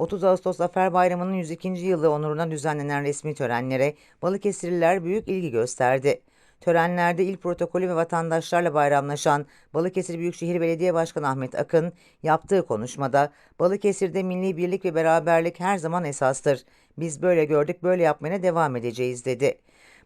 30 Ağustos Zafer Bayramı'nın 102. yılı onuruna düzenlenen resmi törenlere Balıkesirliler büyük ilgi gösterdi. Törenlerde il protokolü ve vatandaşlarla bayramlaşan Balıkesir Büyükşehir Belediye Başkanı Ahmet Akın yaptığı konuşmada Balıkesir'de milli birlik ve beraberlik her zaman esastır. Biz böyle gördük böyle yapmaya devam edeceğiz dedi.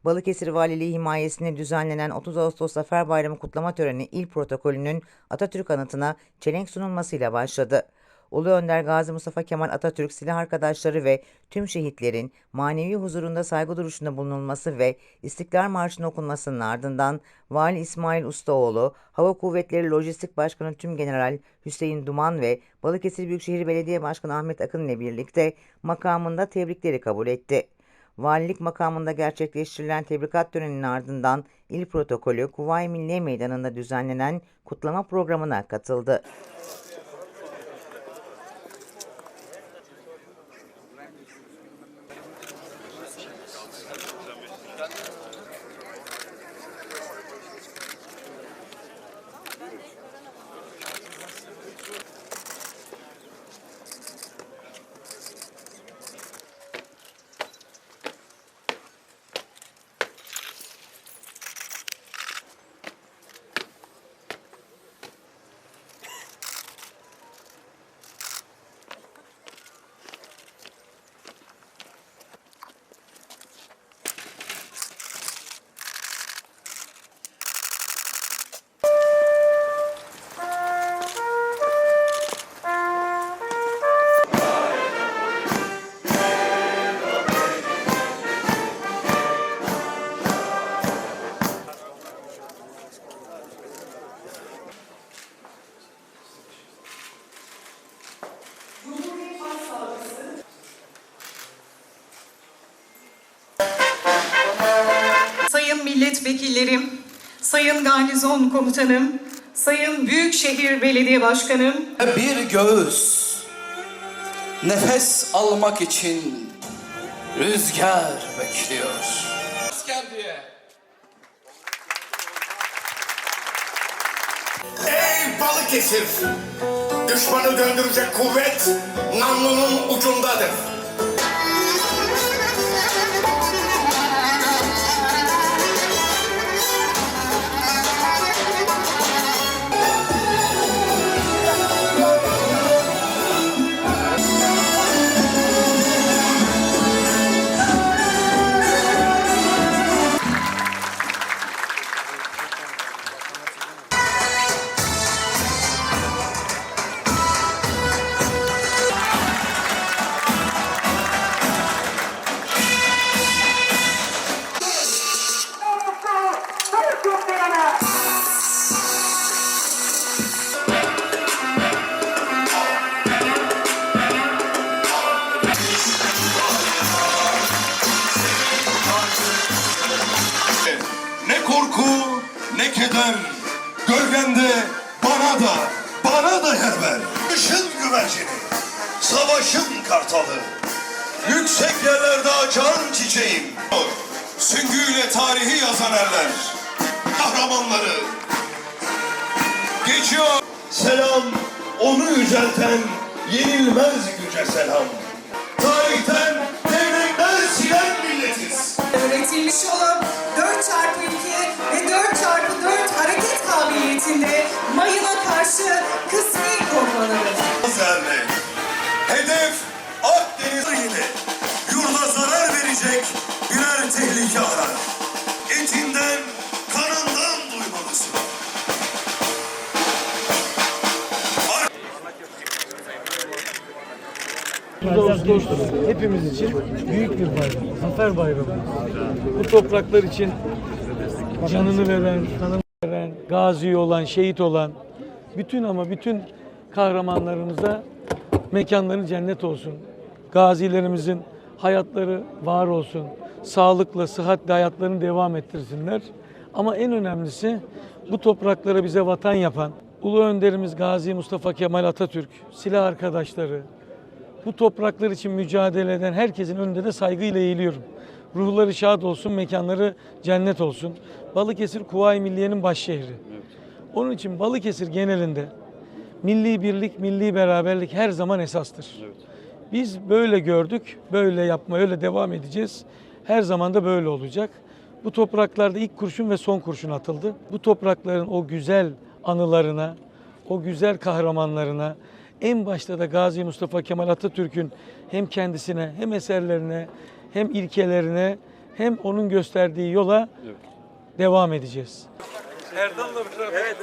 Balıkesir Valiliği himayesinde düzenlenen 30 Ağustos Zafer Bayramı kutlama töreni il protokolünün Atatürk anıtına çelenk sunulmasıyla başladı. Ulu Önder Gazi Mustafa Kemal Atatürk silah arkadaşları ve tüm şehitlerin manevi huzurunda saygı duruşunda bulunulması ve İstiklal Marşı'nın okunmasının ardından Vali İsmail Ustaoğlu, Hava Kuvvetleri Lojistik Başkanı Tüm General Hüseyin Duman ve Balıkesir Büyükşehir Belediye Başkanı Ahmet Akın ile birlikte makamında tebrikleri kabul etti. Valilik makamında gerçekleştirilen tebrikat töreninin ardından il protokolü Kuvayi Milliye Meydanı'nda düzenlenen kutlama programına katıldı. Sayın milletvekillerim, sayın garnizon komutanım, sayın büyükşehir belediye başkanım, Bir göğüs nefes almak için rüzgar bekliyor. Asker diye. Ey Balıkesir! Düşmanı döndürecek kuvvet namlunun ucundadır. Korku ne keder Gölgende bana da bana da yer ver. Işın güvercini Savaşın kartalı. Yüksek yerlerde açan çiçeğim. Süngüyle tarihi yazan erler Kahramanları. Geçiyor. Selam onu yücelten Yenilmez güce selam. Tarihten devletler silen milletiz. Öğretilmiş olan Etinden, kanından duymalısın. 30 Ağustos hepimiz için büyük bir bayram. Zafer bayramı. Bu topraklar için canını veren, kanını veren, gazi olan, şehit olan bütün ama bütün kahramanlarımıza mekanları cennet olsun. Gazilerimizin hayatları var olsun. Sağlıkla, sıhhatle hayatlarını devam ettirsinler. Ama en önemlisi bu topraklara bize vatan yapan Ulu Önderimiz Gazi Mustafa Kemal Atatürk, silah arkadaşları, bu topraklar için mücadele eden herkesin önünde de saygıyla eğiliyorum. Ruhları şad olsun, mekanları cennet olsun. Balıkesir Kuvayi Milliye'nin baş şehri. Onun için Balıkesir genelinde milli birlik, milli beraberlik her zaman esastır. Biz böyle gördük, böyle yapmaya öyle devam edeceğiz. Her zaman da böyle olacak. Bu topraklarda ilk kurşun ve son kurşun atıldı. Bu toprakların o güzel anılarına, o güzel kahramanlarına, en başta da Gazi Mustafa Kemal Atatürk'ün hem kendisine hem eserlerine hem ilkelerine hem onun gösterdiği yola devam edeceğiz. Erdal'la beraber.